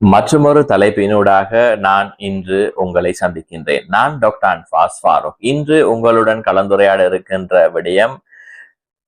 மற்றொரு தலைப்பினூடாக நான் இன்று உங்களை சந்திக்கின்றேன். நான் டாக்டர் அன்பாஸ் ஃபாரூக். இன்று உங்களுடன் கலந்துரையாட இருக்கின்ற விடயம்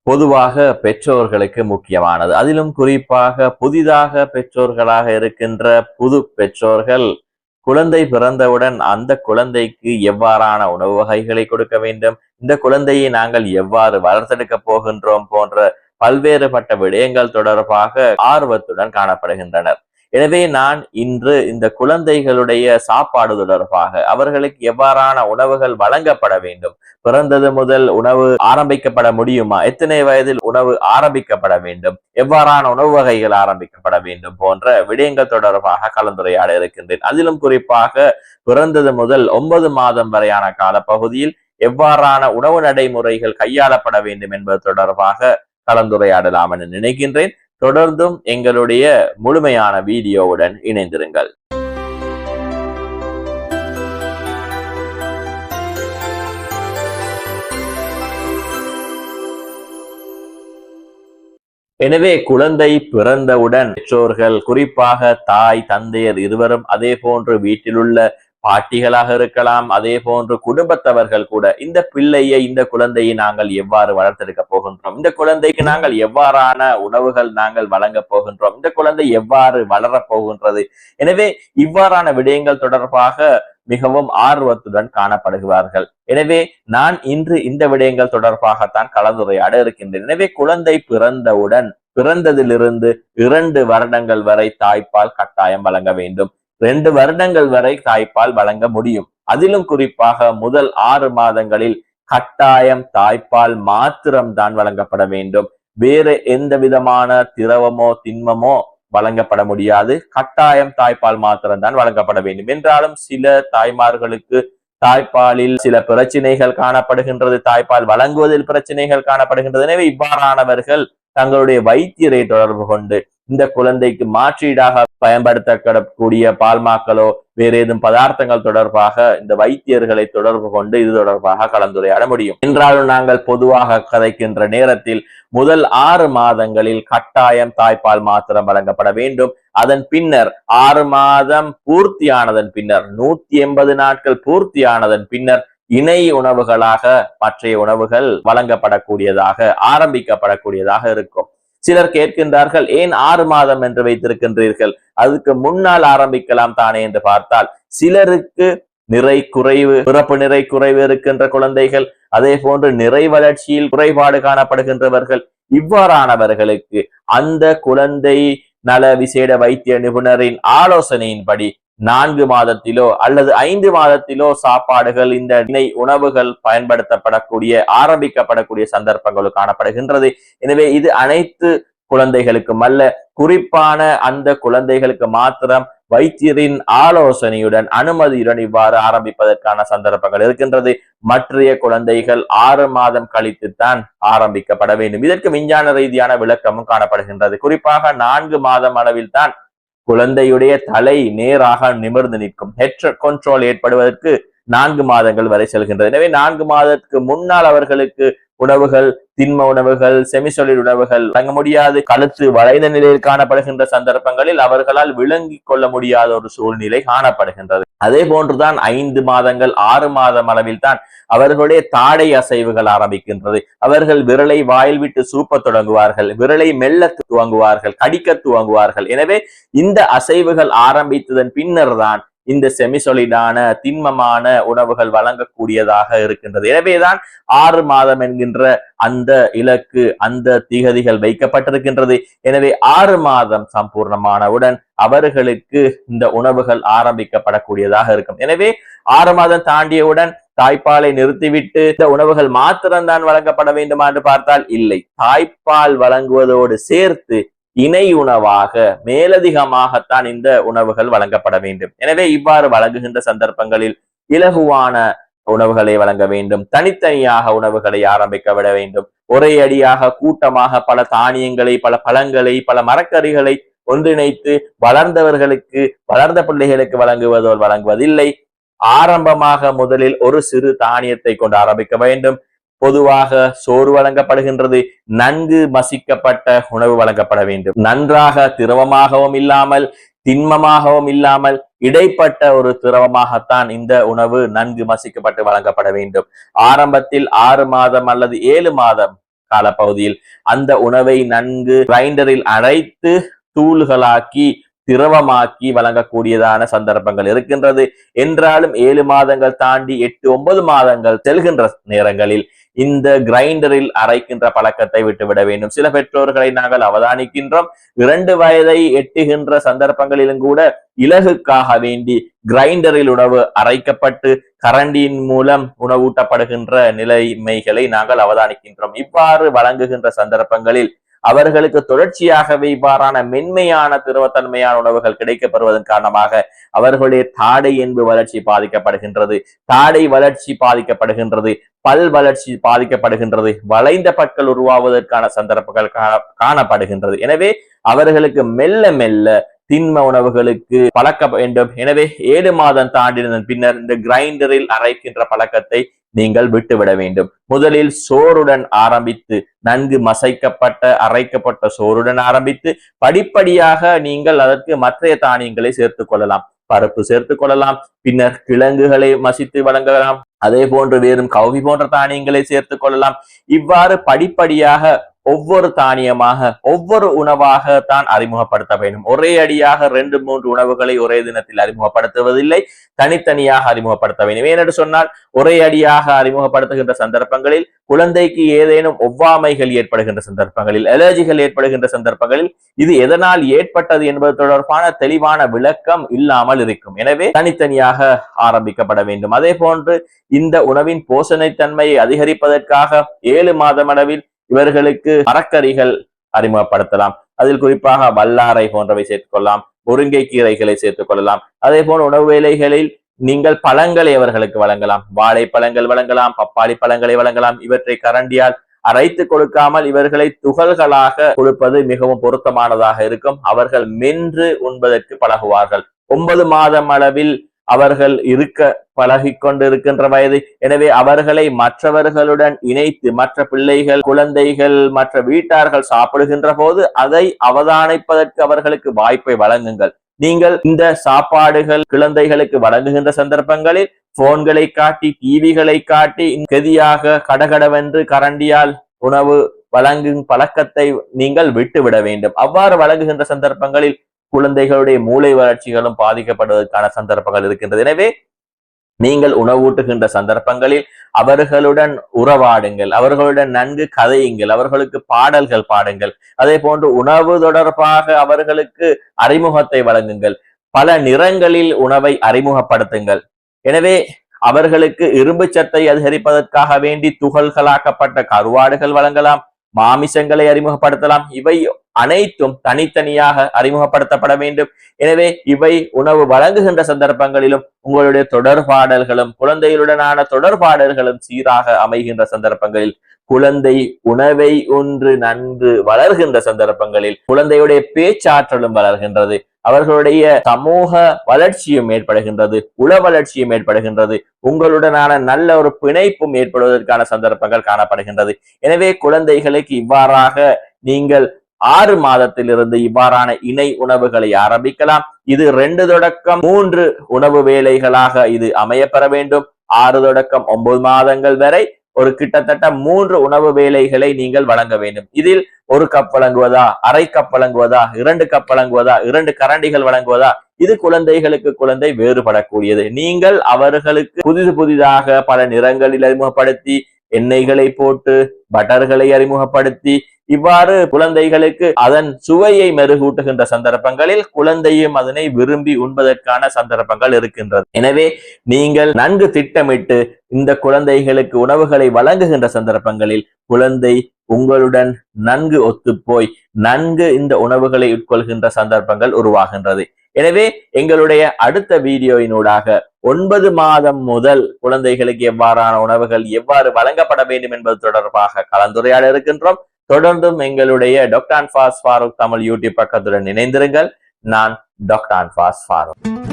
பொதுவாக பெற்றோர்களுக்கு முக்கியமானது. அதிலும் குறிப்பாக புதிதாக பெற்றோர்களாக இருக்கின்ற புது பெற்றோர்கள் குழந்தை பிறந்தவுடன் அந்த குழந்தைக்கு எவ்வாறான உணவு வகைகளை கொடுக்க வேண்டும்? இந்த குழந்தையை நாங்கள் எவ்வாறு வளர்த்தெடுக்க போகின்றோம்? போன்ற பல்வேறுபட்ட விடயங்கள் தொடர்பாக ஆர்வத்துடன் காணப்படுகின்றனர். எனவே நான் இன்று இந்த குழந்தைகளுடைய சாப்பாடு தொடர்பாக அவர்களுக்கு எவ்வாறான உணவுகள் வழங்கப்பட வேண்டும் பிறந்தது முதல் உணவு ஆரம்பிக்கப்பட முடியுமா எத்தனை வயதில் உணவு ஆரம்பிக்கப்பட வேண்டும் எவ்வாறான உணவு வகைகள் ஆரம்பிக்கப்பட வேண்டும் போன்ற விடயங்கள் தொடர்பாக கலந்துரையாட இருக்கின்றேன். அதிலும் குறிப்பாக பிறந்தது முதல் ஒன்பது மாதம் வரையான காலப்பகுதியில் எவ்வாறான உணவு நடைமுறைகள் கையாளப்பட வேண்டும் என்பது தொடர்பாக கலந்துரையாடலாம் என நினைக்கின்றேன். தொடர்ந்தும் எங்களுடைய முழுமையான வீடியோவுடன் இணைந்திருங்கள். எனவே குழந்தை பிறந்தவுடன் பெற்றோர்கள் குறிப்பாக தாய் தந்தையர் இருவரும் அதே போன்று வீட்டிலுள்ள பாட்டிகளாக இருக்கலாம் அதே போன்று குடும்பத்தவர்கள் கூட இந்த பிள்ளையை இந்த குழந்தையை நாங்கள் எவ்வாறு வளர்த்தெடுக்க போகின்றோம்? இந்த குழந்தைக்கு நாங்கள் எவ்வாறான உணவுகள் நாங்கள் வழங்க போகின்றோம்? இந்த குழந்தை எவ்வாறு வளரப் போகின்றது? எனவே இவ்வாறான விடயங்கள் தொடர்பாக மிகவும் ஆர்வத்துடன் காணப்படுகிறார்கள். எனவே நான் இன்று இந்த விடயங்கள் தொடர்பாகத்தான் கலந்துரையாட இருக்கின்றேன். எனவே குழந்தை பிறந்தவுடன் பிறந்ததிலிருந்து இரண்டு வருடங்கள் வரை தாய்ப்பால் கட்டாயம் வழங்க வேண்டும். ரெண்டு வருடங்கள் வரை தாய்ப்பால் வழங்க முடியும். அதிலும் குறிப்பாக முதல் ஆறு மாதங்களில் கட்டாயம் தாய்ப்பால் மாத்திரம்தான் வழங்கப்பட வேண்டும். வேறு எந்த விதமான திரவமோ திண்மமோ வழங்கப்பட முடியாது. கட்டாயம் தாய்ப்பால் மாத்திரம்தான் வழங்கப்பட வேண்டும். என்றாலும் சில தாய்மார்களுக்கு தாய்ப்பாலில் சில பிரச்சனைகள் காணப்படுகின்றது. தாய்ப்பால் வழங்குவதில் பிரச்சனைகள் காணப்படுகின்றது. எனவே இவ்வாறானவர்கள் தங்களுடைய வைத்தியரை தொடர்பு கொண்டு இந்த குழந்தைக்கு மாற்றீடாக பயன்படுத்தக்கூடிய பால்மாக்களோ வேறு ஏதும் பதார்த்தங்கள் தொடர்பாக இந்த வைத்தியர்களை தொடர்பு கொண்டு இது தொடர்பாக கலந்துரையாட முடியும். என்றாலும் நாங்கள் பொதுவாக கதைக்கின்ற நேரத்தில் முதல் ஆறு மாதங்களில் கட்டாயம் தாய்ப்பால் மாத்திரம் வழங்கப்பட வேண்டும். அதன் பின்னர் ஆறு மாதம் பூர்த்தியானதன் பின்னர் நூத்தி எண்பது நாட்கள் பூர்த்தியானதன் பின்னர் இணை உணவுகளாக மற்றைய உணவுகள் வழங்கப்படக்கூடியதாக ஆரம்பிக்கப்படக்கூடியதாக இருக்கும். சிலர் கேட்கின்றார்கள் ஏன் ஆறு மாதம் என்று வைத்திருக்கின்றீர்கள்? அதுக்கு முன்னால் ஆரம்பிக்கலாம் தானே? என்று பார்த்தால் சிலருக்கு நிறை குறைவு பிறப்பு நிறை குறைவு இருக்கின்ற குழந்தைகள் அதே போன்று நிறை வளர்ச்சியில் குறைபாடு காணப்படுகின்றவர்கள் இவ்வாறானவர்களுக்கு அந்த குழந்தை நல விசேட வைத்திய நிபுணரின் ஆலோசனையின்படி நான்கு மாதத்திலோ அல்லது ஐந்து மாதத்திலோ சாப்பாடுகள் இந்த இணை உணவுகள் பயன்படுத்தப்படக்கூடிய ஆரம்பிக்கப்படக்கூடிய சந்தர்ப்பங்களும் காணப்படுகின்றது. எனவே இது அனைத்து குழந்தைகளுக்கும் அல்ல குறிப்பான அந்த குழந்தைகளுக்கு மாத்திரம் வைத்தியரின் ஆலோசனையுடன் அனுமதியுடன் இவ்வாறு ஆரம்பிப்பதற்கான சந்தர்ப்பங்கள் இருக்கின்றது. மற்றைய குழந்தைகள் ஆறு மாதம் கழித்துத்தான் ஆரம்பிக்கப்பட வேண்டும். இதற்கு விஞ்ஞான ரீதியான விளக்கமும் காணப்படுகின்றது. குறிப்பாக நான்கு மாதம் அளவில் தான் குழந்தையுடைய தலை நேராக நிமிர்ந்து நிற்கும். ஹெட் கண்ட்ரோல் ஏற்படுவதற்கு நான்கு மாதங்கள் வரை செல்கின்றது. எனவே நான்கு மாதத்துக்கு முன்னால் அவர்களுக்கு உணவுகள் திண்ம உணவுகள் செமிசொலிட் உணவுகள் வழங்க முடியாது. கழுத்து வளைந்த நிலையில் காணப்படுகின்ற சந்தர்ப்பங்களில் அவர்களால் விளங்கி கொள்ள முடியாத ஒரு சூழ்நிலை காணப்படுகின்றது. அதே போன்றுதான் ஐந்து மாதங்கள் ஆறு மாதம் அளவில் தான் அவர்களுடைய தாடை அசைவுகள் ஆரம்பிக்கின்றது. அவர்கள் விரலை வாயில் விட்டு சூப்ப தொடங்குவார்கள் விரலை மெல்ல துவங்குவார்கள் கடிக்க துவங்குவார்கள். எனவே இந்த அசைவுகள் ஆரம்பித்ததன் பின்னர் தான் இந்த செமிசொலிடான திண்மமான உணவுகள் வழங்கக்கூடியதாக இருக்கின்றது. எனவேதான் ஆறு மாதம் என்கின்ற அந்த இலக்கு அந்த திகதிகள் வைக்கப்பட்டிருக்கின்றது. எனவே ஆறு மாதம் சம்பூர்ணமானவுடன் அவர்களுக்கு இந்த உணவுகள் ஆரம்பிக்கப்படக்கூடியதாக இருக்கும். எனவே ஆறு மாதம் தாண்டியவுடன் தாய்ப்பாலை நிறுத்திவிட்டு இந்த உணவுகள் மாத்திரம்தான் வழங்கப்பட வேண்டுமா என்று பார்த்தால் இல்லை. தாய்ப்பால் வழங்குவதோடு சேர்த்து இணை உணவாக மேலதிகமாகத்தான் இந்த உணவுகள் வழங்கப்பட வேண்டும். எனவே இவ்வாறு வழங்குகின்ற சந்தர்ப்பங்களில் இலகுவான உணவுகளை வழங்க வேண்டும். தனித்தனியாக உணவுகளை ஆரம்பிக்க விட வேண்டும். ஒரே அடியாக கூட்டமாக பல தானியங்களை பல பழங்களை பல மரக்கறிகளை ஒன்றிணைத்து வளர்ந்தவர்களுக்கு வளர்ந்த பிள்ளைகளுக்கு வழங்குவதோ வழங்குவதில்லை. ஆரம்பமாக முதலில் ஒரு சிறு தானியத்தை கொண்டு ஆரம்பிக்க வேண்டும். பொதுவாக சோறு வழங்கப்படுகின்றது. நன்கு மசிக்கப்பட்ட உணவு வழங்கப்பட வேண்டும். நன்றாக திரவமாகவும் இல்லாமல் திண்மமாகவும் இல்லாமல் இடைப்பட்ட ஒரு திரவமாகத்தான் இந்த உணவு நன்கு மசிக்கப்பட்டு வழங்கப்பட வேண்டும். ஆரம்பத்தில் ஆறு மாதம் அல்லது ஏழு மாதம் காலப்பகுதியில் அந்த உணவை நன்கு கிரைண்டரில் அரைத்து தூள்களாக்கி திரவமாக்கி வழங்கக்கூடியதான சந்தர்ப்பங்கள் இருக்கின்றது. என்றாலும் ஏழு மாதங்கள் தாண்டி எட்டு ஒன்பது மாதங்கள் செல்கின்ற நேரங்களில் இந்த கிரைண்டரில் அரைக்கின்ற பழக்கத்தை விட்டுவிட வேண்டும். சில பெற்றோர்களை நாங்கள் அவதானிக்கின்றோம். இரண்டு வயதை எட்டுகின்ற சந்தர்ப்பங்களிலும் கூட இலகுக்காக வேண்டி கிரைண்டரில் உணவு அரைக்கப்பட்டு கரண்டியின் மூலம் உணவூட்டப்படுகின்ற நிலைமைகளை நாங்கள் அவதானிக்கின்றோம். இவ்வாறு வழங்குகின்ற சந்தர்ப்பங்களில் அவர்களுக்கு தொடர்ச்சியாகவே இவ்வாறான மென்மையான திரவத்தன்மையான உணவுகள் கிடைக்கப்பெறுவதன் காரணமாக அவர்களுடைய தாடை என்பு வளர்ச்சி பாதிக்கப்படுகின்றது. தாடை வளர்ச்சி பாதிக்கப்படுகின்றது. பல் வளர்ச்சி பாதிக்கப்படுகின்றது. வளைந்த பற்கள் உருவாவதற்கான சந்தர்ப்பங்கள் காணப்படுகின்றது. எனவே அவர்களுக்கு மெல்ல மெல்ல திண்ம உணவுகளுக்கு பழக்க வேண்டும். எனவே ஏழு மாதம் தாண்டினதன் பின்னர் இந்த கிரைண்டரில் அரைக்கின்ற பழக்கத்தை நீங்கள் விட்டுவிட வேண்டும். முதலில் சோறுடன் ஆரம்பித்து நன்கு மசைக்கப்பட்ட அரைக்கப்பட்ட சோறுடன் ஆரம்பித்து படிப்படியாக நீங்கள் அதற்கு மற்றைய தானியங்களை சேர்த்துக் கொள்ளலாம். பருப்பு சேர்த்துக் கொள்ளலாம். பின்னர் கிழங்குகளை மசித்து வழங்கலாம். அதே போன்று வேறும் கவுவி போன்ற தானியங்களை சேர்த்துக் கொள்ளலாம். இவ்வாறு படிப்படியாக ஒவ்வொரு தானியமாக ஒவ்வொரு உணவாக தான் அறிமுகப்படுத்த வேண்டும். ஒரே அடியாக ரெண்டு மூன்று உணவுகளை ஒரே தினத்தில் அறிமுகப்படுத்துவதில்லை. தனித்தனியாக அறிமுகப்படுத்த வேண்டும். ஏனென்று சொன்னால் ஒரே அடியாக அறிமுகப்படுத்துகின்ற சந்தர்ப்பங்களில் குழந்தைக்கு ஏதேனும் ஒவ்வாமைகள் ஏற்படுகின்ற சந்தர்ப்பங்களில் அலர்ஜிகள் ஏற்படுகின்ற சந்தர்ப்பங்களில் இது எதனால் ஏற்பட்டது என்பது தொடர்பான தெளிவான விளக்கம் இல்லாமல் இருக்கும். எனவே தனித்தனியாக ஆரம்பிக்கப்பட வேண்டும். அதே போன்று இந்த உணவின் போஷணைத்தன்மையை அதிகரிப்பதற்காக ஏழு மாதம் அளவில் இவர்களுக்கு மரக்கறிகள் அறிமுகப்படுத்தலாம். அதில் குறிப்பாக வல்லாரை போன்றவை சேர்த்துக்கொள்ளலாம். முருங்கை கீரைகளை சேர்த்துக் கொள்ளலாம் அதே போல உணவு வேலைகளில் நீங்கள் பழங்களை அவர்களுக்கு வழங்கலாம். வாழைப்பழங்கள் வழங்கலாம் பப்பாளி பழங்களை வழங்கலாம். இவற்றை கரண்டியால் அரைத்து கொடுக்காமல் இவர்களை துகள்களாக கொடுப்பது மிகவும் பொருத்தமானதாக இருக்கும். அவர்கள் மென்று உண்பதற்கு பழகுவார்கள். ஒன்பது மாதம் அளவில் அவர்கள் இருக்க பழகி கொண்டிருக்கின்ற வயது. எனவே அவர்களை மற்றவர்களுடன் இணைத்து மற்ற பிள்ளைகள் குழந்தைகள் மற்ற வீட்டார்கள் சாப்பிடுகின்ற போது அதை அவதானிப்பதற்கு அவர்களுக்கு வாய்ப்பை வழங்குங்கள். நீங்கள் இந்த சாப்பாடுகள் குழந்தைகளுக்கு வழங்குகின்ற சந்தர்ப்பங்களில் போன்களை காட்டி டிவிகளை காட்டி கதியாக கடகடவென்று கரண்டியால் உணவு வழங்கும் பழக்கத்தை நீங்கள் விட்டுவிட வேண்டும். அவ்வாறு வழங்குகின்ற சந்தர்ப்பங்களில் குழந்தைகளுடைய மூளை வளர்ச்சிகளும் பாதிக்கப்படுவதற்கான சந்தர்ப்பங்கள் இருக்கின்றது. எனவே நீங்கள் உணவூட்டுகின்ற சந்தர்ப்பங்களில் அவர்களுடன் உறவாடுங்கள் அவர்களுடன் நன்கு கதையுங்கள் அவர்களுக்கு பாடல்கள் பாடுங்கள். அதே போன்று உணவு தொடர்பாக அவர்களுக்கு அறிமுகத்தை வழங்குங்கள். பல நிறங்களில் உணவை அறிமுகப்படுத்துங்கள். எனவே அவர்களுக்கு இரும்பு சத்தை அதிகரிப்பதற்காக வேண்டி துகள்களாக்கப்பட்ட கருவாடுகள் வழங்கலாம் மாமிசங்களை அறிமுகப்படுத்தலாம். இவை அனைத்தும் தனித்தனியாக அறிமுகப்படுத்தப்பட வேண்டும். எனவே இவை உணவு வழங்குகின்ற சந்தர்ப்பங்களிலும் உங்களுடைய தொடர்பாடல்களும் குழந்தைகளுடனான தொடர்பாடல்களும் சீராக அமைகின்ற சந்தர்ப்பங்களில் குழந்தை உணவை ஒன்று நன்கு வளர்கின்ற சந்தர்ப்பங்களில் குழந்தையுடைய பேச்சாற்றலும் வளர்கின்றது அவர்களுடைய சமூக வளர்ச்சியும் ஏற்படுகின்றது உள வளர்ச்சியும் ஏற்படுகின்றது உங்களுடனான நல்ல ஒரு பிணைப்பும் ஏற்படுவதற்கான சந்தர்ப்பங்கள் காணப்படுகின்றது. எனவே குழந்தைகளுக்கு இவ்வாறாக நீங்கள் ஆறு மாதத்திலிருந்து இவ்வாறான இணை உணவுகளை ஆரம்பிக்கலாம். இது ரெண்டு தொடக்கம் மூன்று உணவு வேலைகளாக இது அமையப்பெற வேண்டும். ஆறு தொடக்கம் ஒன்பது மாதங்கள் வரை ஒரு கிட்டத்தட்ட மூன்று உணவு வேலைகளை நீங்கள் வழங்க வேண்டும். இதில் ஒரு கப் வழங்குவதா அரை கப் வழங்குவதா இரண்டு கப் வழங்குவதா இரண்டு கரண்டிகள் வழங்குவதா இது குழந்தைகளுக்கு குழந்தை வேறுபடக்கூடியது. நீங்கள் அவர்களுக்கு புதிது புதிதாக பல நிறங்களில் அறிமுகப்படுத்தி எண்ணெய்களை போட்டு பட்டர்களை அறிமுகப்படுத்தி இவ்வாறு குழந்தைகளுக்கு அதன் சுவையை மெருகூட்டுகின்ற சந்தர்ப்பங்களில் குழந்தையும் அதனை விரும்பி உண்பதற்கான சந்தர்ப்பங்கள் இருக்கின்றது. எனவே நீங்கள் நன்கு திட்டமிட்டு இந்த குழந்தைகளுக்கு உணவுகளை வழங்குகின்ற சந்தர்ப்பங்களில் குழந்தை உங்களுடன் நன்கு ஒத்துப்போய் நன்கு இந்த உணவுகளை உட்கொள்கின்ற சந்தர்ப்பங்கள் உருவாகின்றது. எனவே எங்களுடைய அடுத்த வீடியோயினூடாக ஒன்பது மாதம் முதல் குழந்தைகளுக்கு எவ்வாறான உணவுகள் எவ்வாறு வழங்கப்பட வேண்டும் என்பது தொடர்பாக கலந்துரையாட இருக்கின்றோம். தொடர்ந்தும் எங்களுடைய டாக்டர் ஃபாஸ் ஃபாரூக் தமிழ் யூடியூப் பக்கத்துடன் இணைந்திருங்கள். நான் டாக்டர் ஃபாஸ் ஃபாரூக்